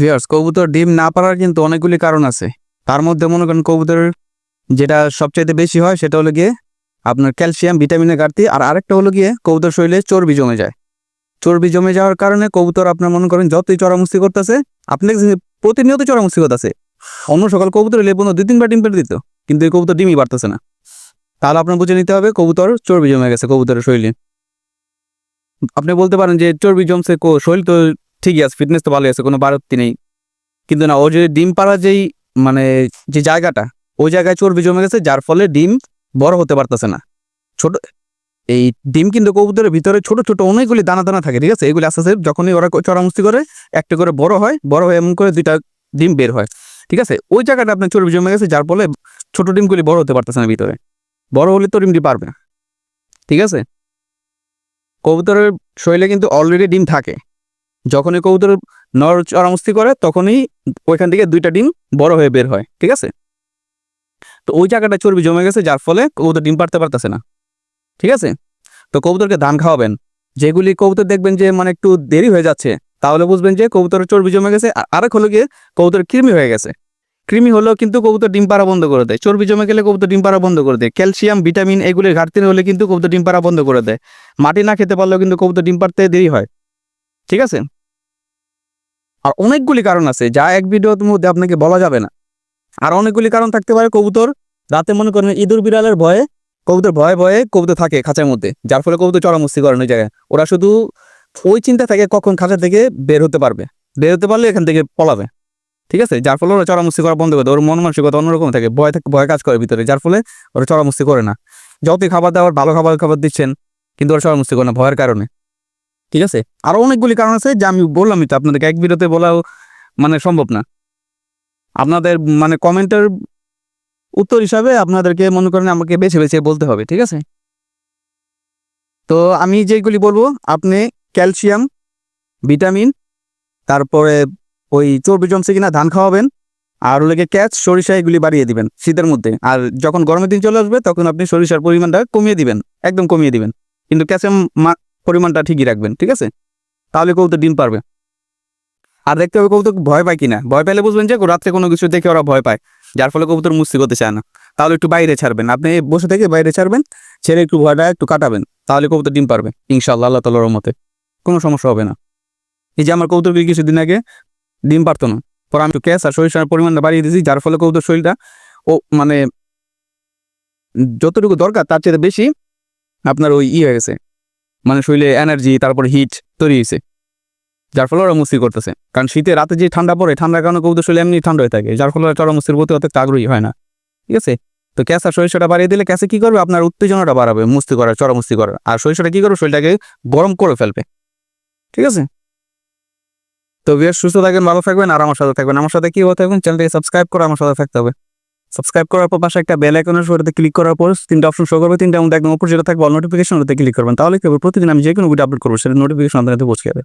Viewers কবুতর ডিম না পারার কিন্তু অনেকগুলি কারণ আছে। তার মধ্যে মনে করেন কবুতরের যেটা সবচাইতে বেশি হয় সেটা হলো গিয়ে আপনার ক্যালসিয়াম, ভিটামিনের ঘাটতি আর আরেকটা হলো গিয়ে কবুতর শরীরে চর্বি জমে যায়। চর্বি জমে যাওয়ার কারণে কবুতর আপনার মনে করেন যতই চড়ামুস্তি করতেছে, আপনি প্রতিনিয়ত চড়ামুস্তি করতেছে। অন্য সকাল কবুতর পর্যন্ত দুই, তিনবার ডিম পেড়ে দিত, কিন্তু এই কবুতর ডিমই বাড়তেছে না। তাহলে আপনার বুঝে নিতে হবে কবুতর চর্বি জমে গেছে কবুতরের শরীরে। আপনি বলতে পারেন যে চর্বি জমছে শরীর তো ঠিকই আছে ফিটনেস তো ভালোই আছে, কোনো বাড়তি নেই। কিন্তু না, ও যদি ডিম পাড়া যেই মানে যে জায়গাটা, ওই জায়গায় চর্বি জমে গেছে, যার ফলে ডিম বড় হতে পারতেছে না। ছোট, এই ডিম কিন্তু কবুতরের ভিতরে ছোট ছোট অনেকগুলি দানা দানা থাকে, ঠিক আছে? এগুলি আস্তে আস্তে যখনই ওরা চড়ামুস্তি করে, একটা করে বড় হয়, বড় হয়ে এমন করে দুইটা ডিম বের হয়, ঠিক আছে? ওই জায়গাটা আপনার চর্বি জমে গেছে, যার ফলে ছোট ডিমগুলি বড় হতে পারতেছে না ভিতরে। বড় হলে তো ডিমটি পারবে না, ঠিক আছে? কবুতরের শরীরে কিন্তু অলরেডি ডিম থাকে। যখনই কবুতর নর চড়ামস্তি করে, তখনই ওইখান থেকে দুইটা ডিম বড় হয়ে বের হয়, ঠিক আছে? তো ওই জায়গাটা চর্বি জমে গেছে, যার ফলে কবুতর ডিম পারতে পারতেছে না, ঠিক আছে? তো কবুতরকে ধান খাওয়াবেন। যেগুলি কবুতর দেখবেন যে মানে একটু দেরি হয়ে যাচ্ছে, তাহলে বুঝবেন যে কবুতরের চর্বি জমে গেছে, আর আরেক হলো গিয়ে কবুতর কৃমি হয়ে গেছে। কৃমি হলেও কিন্তু কবুতর ডিম পাড়া বন্ধ করে দেয়। চর্বি জমে গেলে কবুতর ডিম পাড়া বন্ধ করে দেয়। ক্যালসিয়াম, ভিটামিন এগুলির ঘাটতি হলে কিন্তু কবুতর ডিম পাড়া বন্ধ করে দেয়। মাটি না খেতে পারলেও কিন্তু কবুতর ডিম পাড়তে দেরি হয়। ঠিক আছে? আর অনেকগুলি কারণ আছে, যা এক ভিডিওর মধ্যে আপনাকে বলা যাবে না। আর অনেকগুলি কারণ থাকতে পারে কবুতর, রাতে মনে করেন ইঁদুর বিড়ালের ভয়ে, কবুতর ভয়ে ভয়ে কবুতর থাকে খাঁচার মধ্যে, যার ফলে কবুতর চড়ামস্তি করেন ওই জায়গায়। ওরা শুধু ওই চিন্তা থাকে কখন খাঁচা থেকে বের হতে পারবে। বের হতে পারলে এখান থেকে পলাবে। ঠিক আছে? যার ফলে ওরা চড়ামস্তি করা বন্ধ করে দেয়। ওর মন মানসিকতা অন্যরকম থাকে, ভয় থাকে, ভয় কাজ করে ভিতরে, যার ফলে ওরা চড়ামস্তি করে না। যতই খাবার দাবার, ভালো খাবার খাবার দিচ্ছেন, কিন্তু ওরা চড়ামস্তি করে না, ভয়ের কারণে। ঠিক আছে? আরও অনেকগুলি কারণ আছে যা আমি বললামই তো আপনাদেরকে, এক ভিডিওতে বলাও মানে সম্ভব না। আপনাদের মানে কমেন্টের উত্তর হিসাবে আপনাদেরকে মনে করেন আমাকে বেছে বেছে বলতে হবে, ঠিক আছে? তো আমি যেগুলি বলব, আপনি ক্যালসিয়াম, ভিটামিন, তারপরে ওই চর্বি জমছে কিনা, ধান খাওয়াবেন, আর ওগুলোকে ক্যাচ, সরিষা, এগুলি বাড়িয়ে দিবেন শীতের মধ্যে। আর যখন গরমের দিন চলে আসবে, তখন আপনি সরিষার পরিমাণটা কমিয়ে দিবেন, একদম কমিয়ে দিবেন। কিন্তু ক্যালসিয়াম পরিমাণটা ঠিকই রাখবেন, ঠিক আছে? তাহলে কবুতর ডিম পারবে। আর দেখতে হবে কবুতর ভয় পায় কিনা। ভয় পেলে বুঝবেন যে রাত্রে কোনো কিছু দেখে ওরা ভয় পায়, যার ফলে কবুতর মুস্তি করতে চায় না। তাহলে একটু বাইরে ছাড়বেন। আপনি বসে থেকে বাইরে ছাড়বেন, ছেড়ে একটু ভয়টা একটু কাটাবেন, তাহলে কবুতর ডিম পারবে, ইনশাআল্লাহ, আল্লাহ তালার মতে কোনো সমস্যা হবে না। এই যে আমার কবুতরকে কিছুদিন আগে ডিম পারতো না, পরে আমি একটু ক্যাশ আর সরিষার পরিমাণটা বাড়িয়ে দিয়েছি, যার ফলে কবুতর শরীরটা ও মানে যতটুকু দরকার তার চেয়ে বেশি আপনার ওই ই হয়ে গেছে। মানে শরীরে এনার্জি তারপর হিট তৈরি হয়েছে। যার ফলে ওরা মুস্তি করতেছে। কারণ শীতে রাতে যে ঠান্ডা পড়ে, ঠান্ডার কারণে কবুতর শরীরে এমনি ঠান্ডা হয়ে থাকে, যার ফলে চড়া মুস্তির প্রতি অত আগ্রহী হয় না। ঠিক আছে? তো ক্যাসার সরিষাটা বাড়িয়ে দিলে ক্যাসে কি করবে? আপনার উত্তেজনাটা বাড়াবে, মুস্তি করার চড়া মুস্তি করার। আর সরিষাটা কি করবে? শরীরটাকে গরম করে ফেলবে। ঠিক আছে? তো বেশ সুস্থ থাকবেন ভালো থাকবেন, আর আমার সাথে থাকবেন। আমার সাথে কি হতে থাকবেন? চ্যানেলটাকে সাবস্ক্রাইব করে আমার সাথে থাকতে হবে। সাবস্ক্রাইব করার পর পাশে একটা বেল আইকনের ক্লিক করার পর তিনটা অপশন শো করবে, তিনটা মধ্যে একদম উপর যেটা থাকবে অল নোটিফিকেশন ওটাতে ক্লিক করবেন। তাহলে কেবল প্রতিদিন আমি যে কোনো ভিডিও আপলোড করব, সেটা নোটিফিকেশন আপনাদের পৌঁছে যাবে।